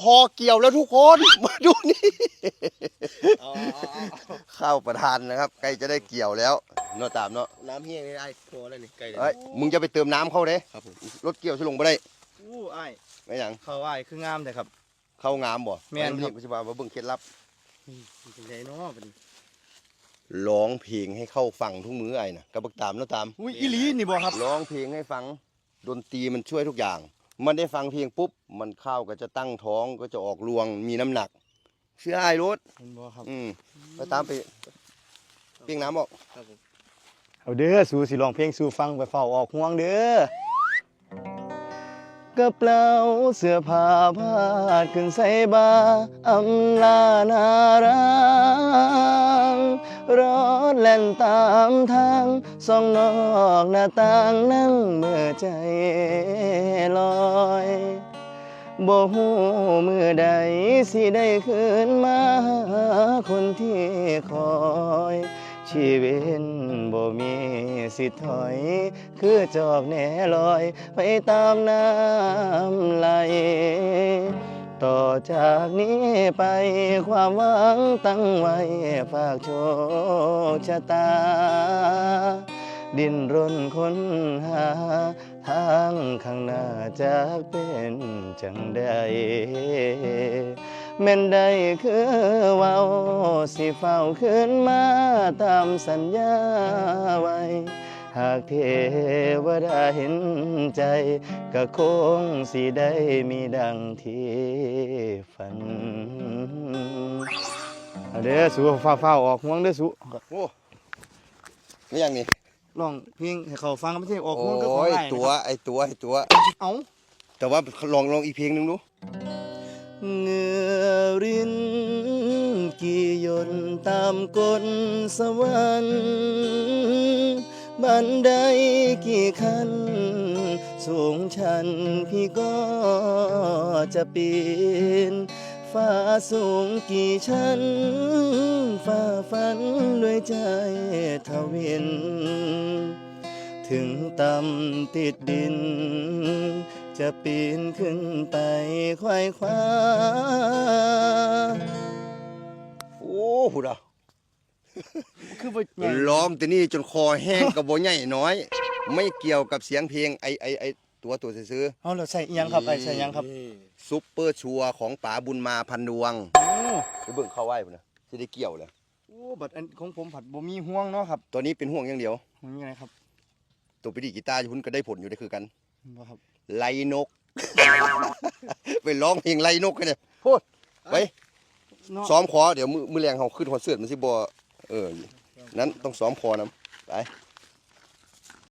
พอเกี่ยวแล้วทุกคนมาดูนี่อ๋อข้าวประทานนะครับใกล้จะได้เกี่ยวแล้วเนาะตามเนาะน้ำเฮียงนี่ไอ้พอแล้วนี่ไก่เอ้ยมึงจะไปเติมน้ำเข้าเด้ครับผมรถเกี่ยวสิลงบ่ได้อู้ไอ้ไม่หยังเขาไอ้คืองามแต่ครับ เข้างามบ่แม่นครับปัจจุบันมาเบิ่งเคล็ดลับเป็นไงเนาะเป็นร้องเพลงให้เข้าฟังทุกมื้อไอ้น่ะกับบักตามเนาะตามอุ้ยอีหลีนี่บ่ครับร้องเพลงให้ฟังดนตรีมันช่วยทุกอย่าง มันได้ฟังเพลงปุ๊บ มันข้าวก็จะตั้งท้องก็จะออกรวงมีน้ำหนัก เชื่อไอ้รถเห็นบ่ครับ อืมไปตามไปเปียงน้ำออกครับผมเอาเด้อสู่สิร้องเพลงสู่ฟังไปเฝ้าออกห่วงเด้อกระเป๋าเสื้อผ้าพาดขึ้นใส่บาอำลานารัง รถแล่นตามทางส่องนอกหน้าต่างนั่งเมื่อใจลอยบ่ฮู้มือใดสิได้คืนมาคนที่คอยชีวิตบ่มีสิถอย คือจอกแหน่ลอย ไปตามน้ำไหล ต่อจากนี้ไปความหวังตั้งไว้ฝากโชคชะตา ดินรนค้นหา ทางข้างหน้าจะเป็นจังใดแม่นได้คือเว้าสิเฝ้าขึ้นมาตามสัญญาไว้ หากเทวดาเห็นใจ ก็คงสิได้มีดังที่ฝันเอาเด้อสู้ฟ้าฟ้าๆออกห่วงเด้อสู้โอ้ไม่ยังนี่ร้องเพลงให้เขาฟังไม่ใช่ออกห่วงก็ขอโอ้งยอ้ายตัวนะครับไอตัวไอตัว เอ้าแต่ว่าลองลองอีกเพลงหนึงดูเหงื่อรินกี่หยนตามกลสวรรค์ บันไดกี่ขั้น สูงชันพี่ก็จะปีนฟ้าสูงกี่ชั้นฝ่าฟันด้วยใจทวิน ถึงต่ำติดดิน จะปีนขึ้นไปควายคว้าโอ้โหูดา คือบ่ใหญ่ล้อมแต่นี่จนคอแห้งกับบ่ใหญ่น้อย ไม่เกี่ยวกับเสียงเพลงไอไอไอตัวตัวซื้อเอาแล้วใส่อิหยังครับไอ้ใส่อิหยังครับๆซุปเปอร์ชัวร์ของป๋าบุญมาพันดวงโอ้ไปเบิ่งเข้าไว้พุ่นนะสิได้เกี่ยวเลยโอ้บัดอันของผมผัดบ่มีห่วงเนาะครับตัวนี้เป็นห่วงอย่างเดียว มันมีอะไรครับตัวไปดีดกีตาร์อยู่พุ่นก็ได้ผลอยู่ได้คือกัน บ่ครับไล่นก ไปร้องเพลงไล่นกกันเนี่ยพูดไปเนาะซ้อมคอเดี๋ยวมือมือแรงเขาขึ้นคอนเสิร์ตมันสิบ่ เออนั้นต้องซ้อมคอนะไป